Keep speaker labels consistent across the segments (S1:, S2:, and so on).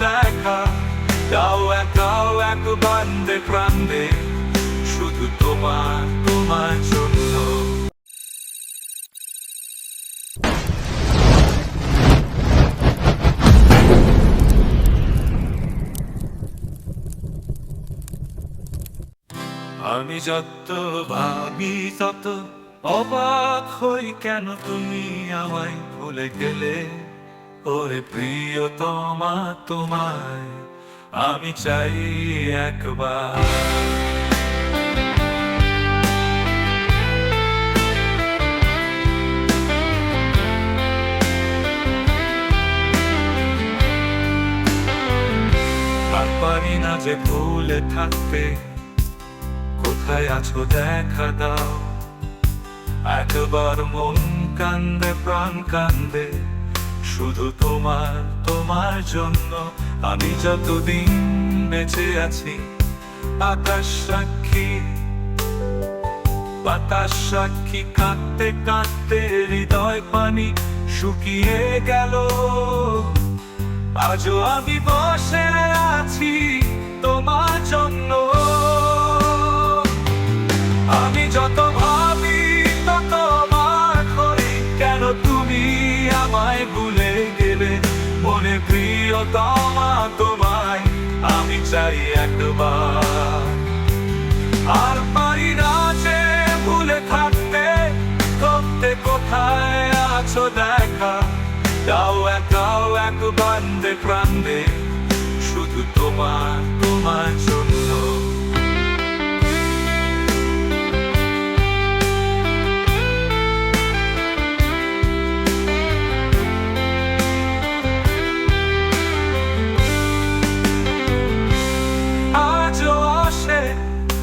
S1: দেখা। দাও এক শুধু তোমার তোমার জন্য। আমি যত ভাবি তত অবাক হই কেন তুমি আমায় ভুলে গেলে? ওরে প্রিয় তোমা তোমায়, আমি চাই একবার। পারি না যে ভুলে থাকতে, কোথায় আছো দেখা দাও। একবার মন কান্দে, প্রাণ কান্দে শুধু তোমার তোমার জন্য আমি যতদিন বেঁচে আছি আকাশ সাক্ষী, বাতাস সাক্ষী, কাঁদতে কাঁদতে হৃদয় পানি শুকিয়ে গেল। আজও আমি বসে আছি তোমার জন্য। আমি যত প্রিয়তমা তোমায়, আমি চাই একবার। আর পারি না যে ভুলে থাকতে করতে কোথায় আছো দেখা। দাও এক দাও এক বান্ধে প্রান্দে।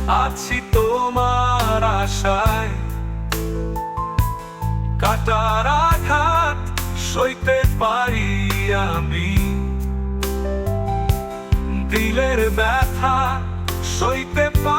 S1: আছি তোমার আশায়। কাটার আঘাত সইতে পারি আমি। দিলের ব্যথা সইতে পারি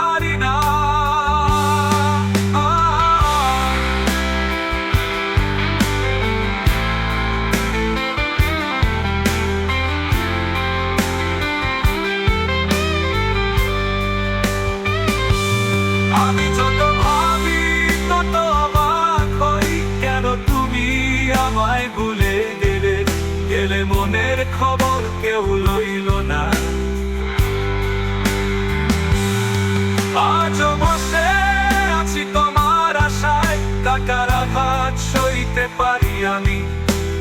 S1: গেলে মনের খবর কেউ লইল না। আজ বসে আছি তোমার আশায় টাকার আঘাত সইতে পারি আমি,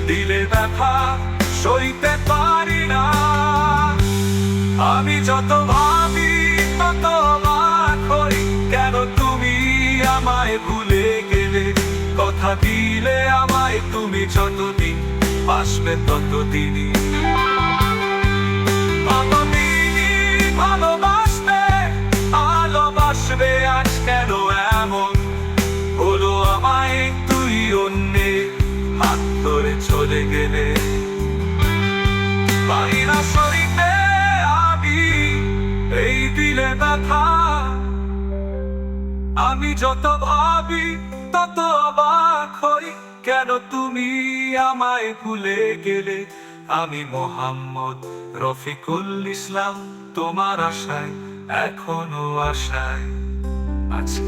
S1: দিলে ব্যথা সইতে পারি না। আমি যত ভাবি তত হই, কেন তুমি আমায় ভুলে গেলে? কথা দিলে আমায় তুমি যতদিন বাসবে ততদিনই ভালোবাসবে ভালোবাসবে আজ কেন এমন? হলো আমায় তুই অন্যে, হাত ধরে চলে গেলে। পারি না সরিতে আমি এই দিলে ব্যথা। আমি যত ভাবি কেন তুমি আমায় ভুলে গেলে? আমি মোহাম্মদ রফিকুল ইসলাম তোমার আশায় এখনও আশায় আছি।